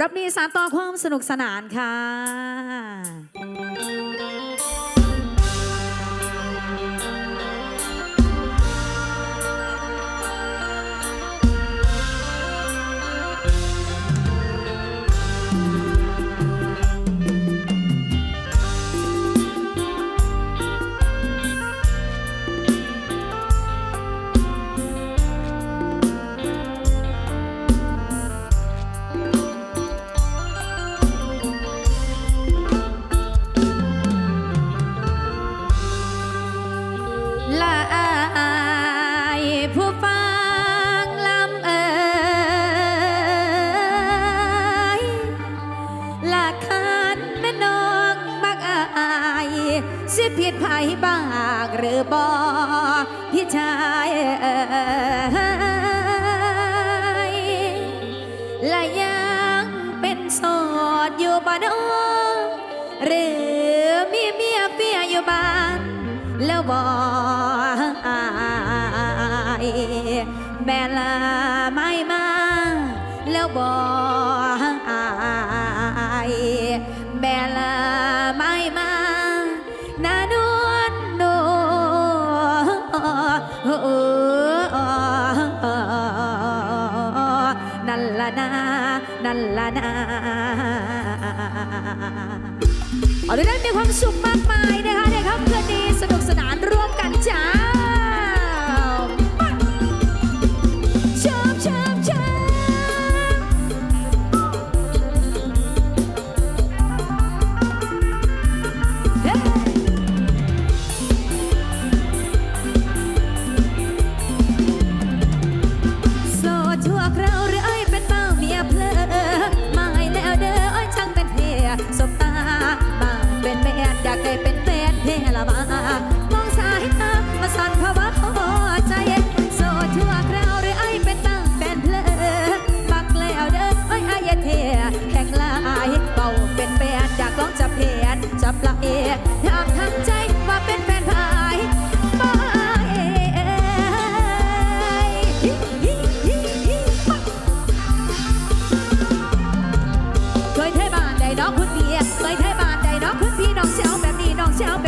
รับนี้สานต่อความสนุกสนานค่ะ อบอพี่ชายและยังเป็นสอดอยู่บ้านหรือมีเมียเปียอยู่บ้าน แล้วบอแม่ลาไม่มา แล้วบอ นาเอาได้มีความสุขมากมายนะคะ เคยเทบานใดน้องคุณเบียเคยเทบานใดน้องคุณพี่น้องเช้าแบบนี้น้องเช้าแบบ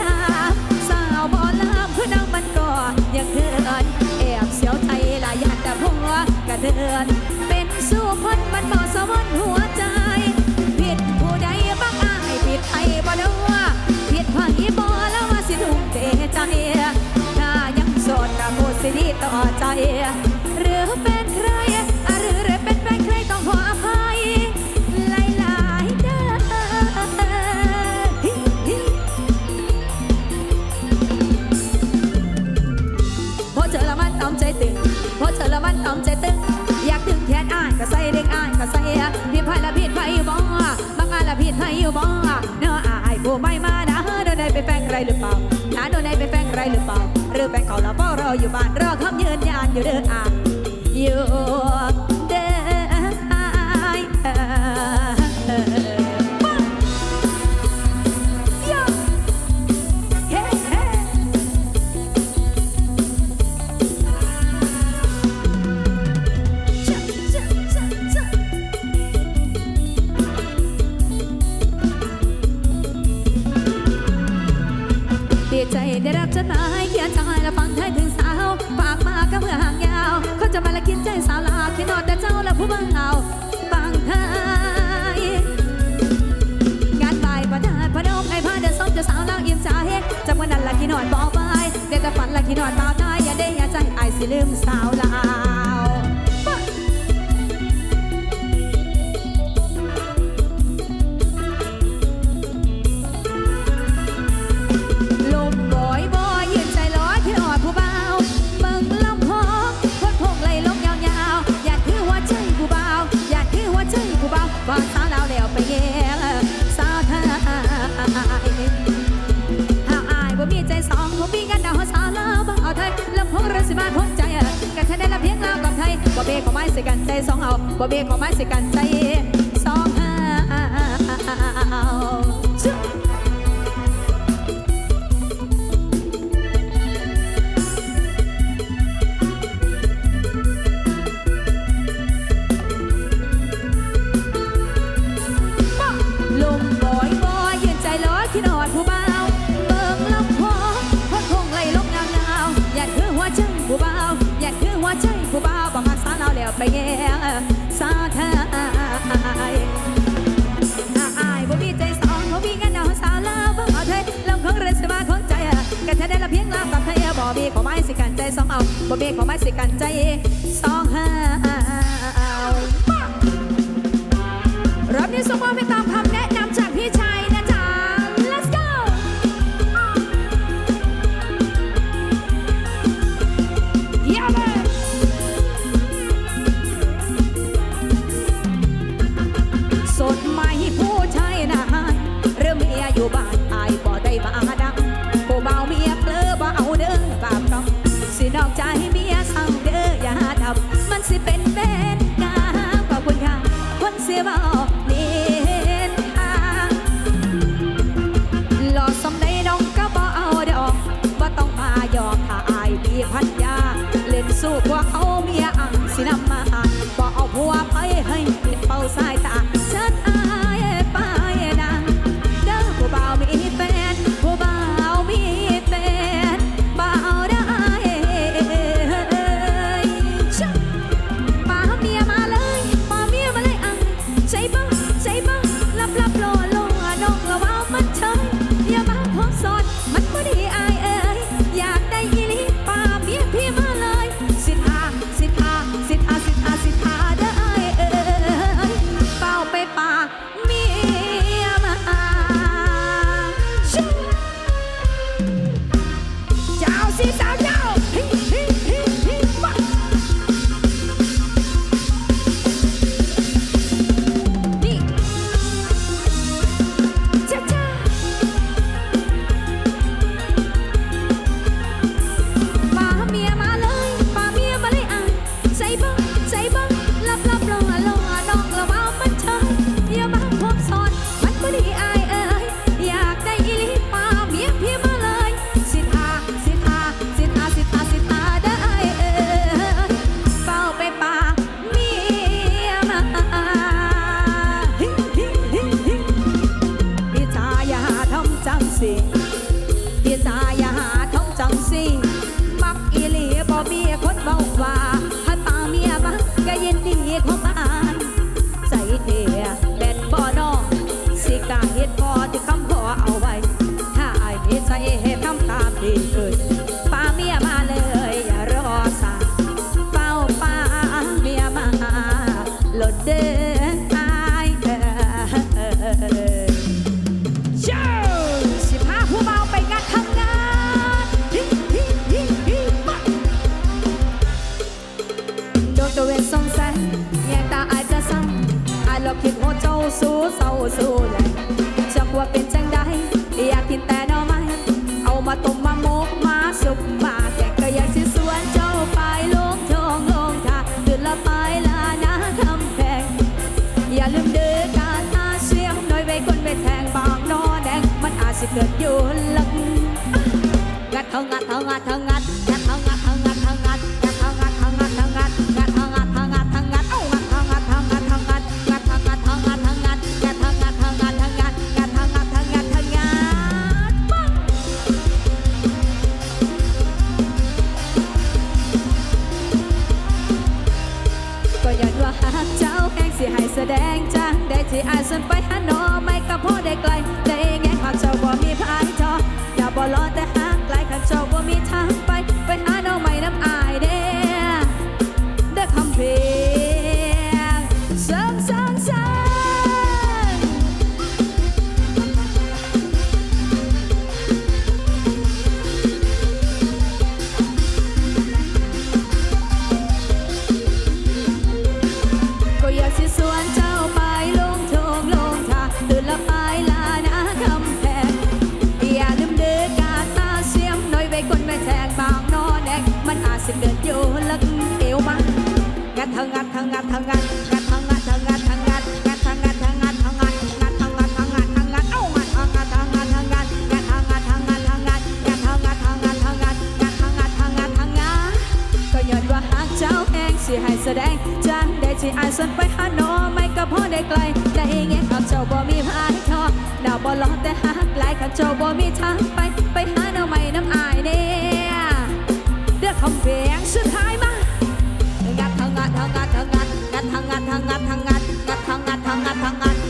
ยาสาวบอลามคือนางมันก่อยังเดินแอบเสียวไใจลายยานแต่พงกระเดิน เป็นสู้คนมันบ่สมนหัว รหรือเปล่าหลานโดนในเป็นแฝงใครหรือเปล่า หรือแฟนเขาเราเฝ้ารออยู่บ้านรอคำยืนยันอยู่เดินอะอยู่ สิลืมสาวลาวอยบอยยืนใจร้อยคืออผู้เบาเบิ่งลำพองคนพงไหลลงยาวๆ อยากคือว่าใจผู้เบาอยากคือว่าใจผู้เบาบอกสาวลาวแล้วไปแย่สาวไทยถ้าอายบ่มีใจสองบ่มีกันดาวสาวลาวบ้า สิมาพบใจกันฉันได้ละเพียงลาวกับไทยบ่เบของไม้สิกันใจสองเอาบ่เบของไม้สิกันใจสองเอา ขอไม้สิกันใจสองเอาบ่เบกขอไม้สิกันใจสองห้ารับนี้สมมติไม่ตามคำแนะ นอกใจเมียเศร้าเด้ออย่ดับมันสิเป็นเบนกาขอบคุณค่ะคนเสียบ่เนียนอ่างหล่อสมได้น้องก็บ่เอาดอกบ่ต้องพายอมถ้าอปีพันยา เล่นสู้พวกเขาเมียอังสินำมาบอกเอาผัวไปให้เป่าสาย รับรอลงน้องระ You. เขอาย้อนว่าเจ้าแกงสิให้แสดงจ้าได้ที่อาสนไปหาหนอไม่ก็พ่อได้กล สิให้แสดงจันได้ที่อายสนไปหานอไม่ก็พอได้ไกล แต่เองเองเาจ้าบ่มีพายทอดาวบ่ลแต่หักหลายขับเจ้าบ่มีทางไป ไปหานอใม่น้ำอายเนี่ยเดือดของเพียงสุดท้ายมา ทังัดงัดงัดงัดงัดงัดงัดงัดงัดงัดงัดงัดงัด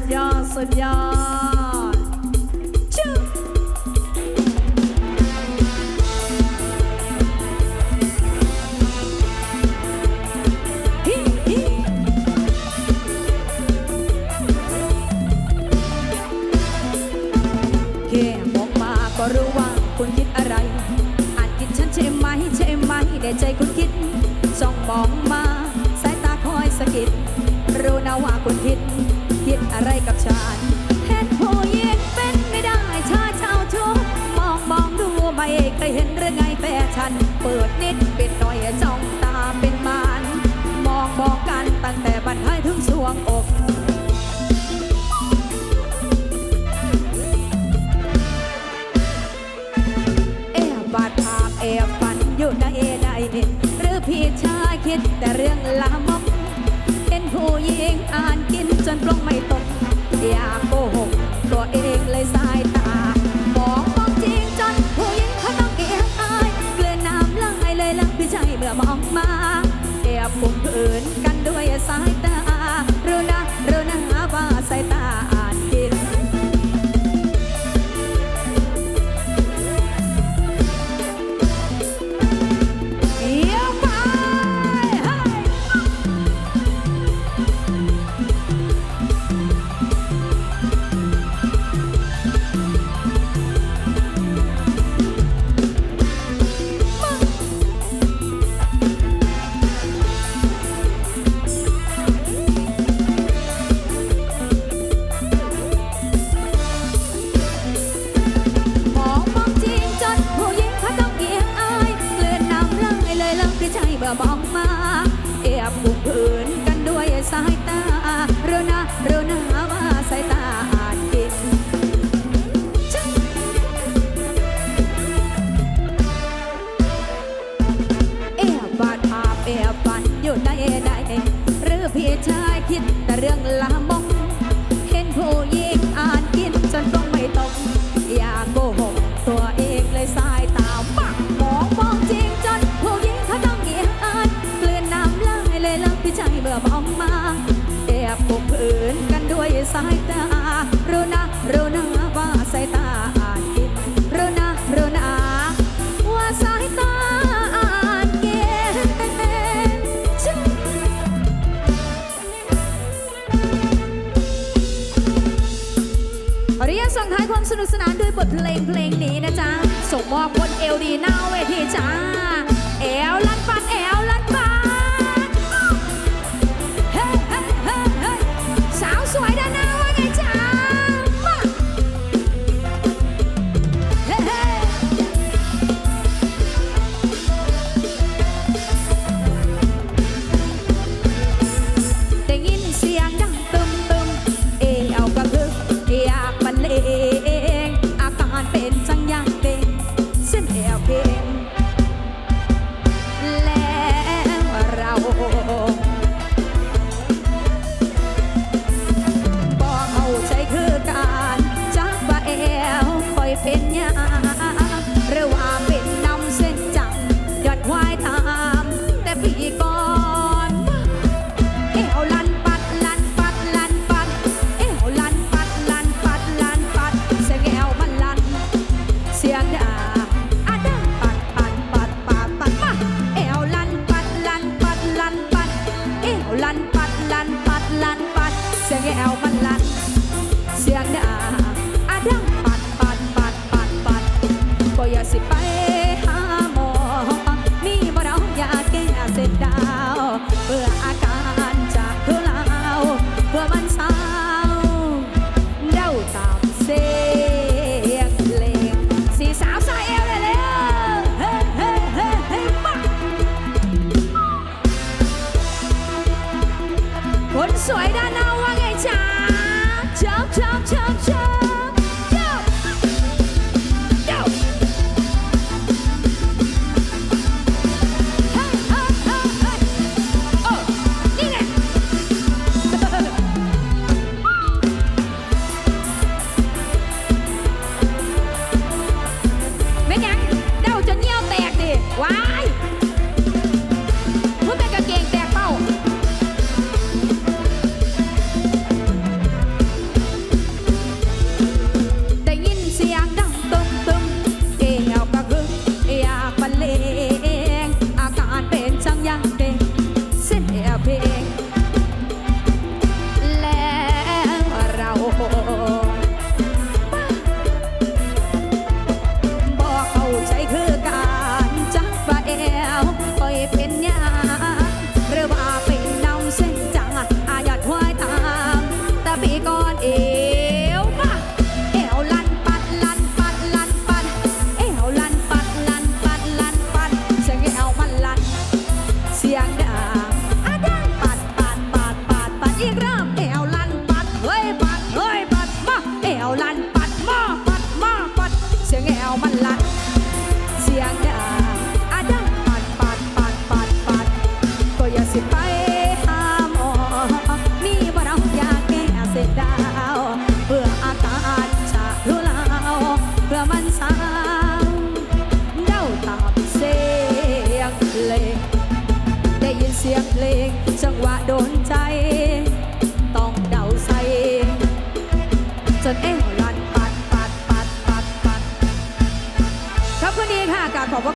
ดยอด สุดยอดชื่อแค่มองมาก็รู้ว่าคุณคิดอะไร อาจคิดฉันใช่ไหมใช่ไหมแต่ใจคุณคิดส่องมองมา สายตาคอยสะกิดรู้นะว่าคุณคิด คิดอะไรกับฉันเห็นผู้หญิงเป็นไม่ได้ชาชาวชูมองมองดูไม่เคยเห็นเรื่องไงแฟฉัน เปิดนิดปิดหน่อยจ้องตาเป็นมันมองมองกันตั้งแต่บันท้ายถึงช่วงอกบาดภาพแอบฝันอยู่ในใดนหรือพี่ชายคิดแต่เรื่องลาม ปลงไม่ตก อย่าโกหก ตัวเองเลยสายตาบอกความจริงจนผู้หญิงเขาต้องเอียงอายเกลือนน้ำลายเลยลักพี่ใจเมื่อมองมาเดีบคุเผินกันด้วยสายตา นุกสนานด้วยบทเพลงเพลงนี้นะจ๊ะส่งมอบบนเอลดีหน้าเวทีจ้าเอลลันปันเอล สวยด้านนอกว่าไงจ้าชอบชอบชอบชอบ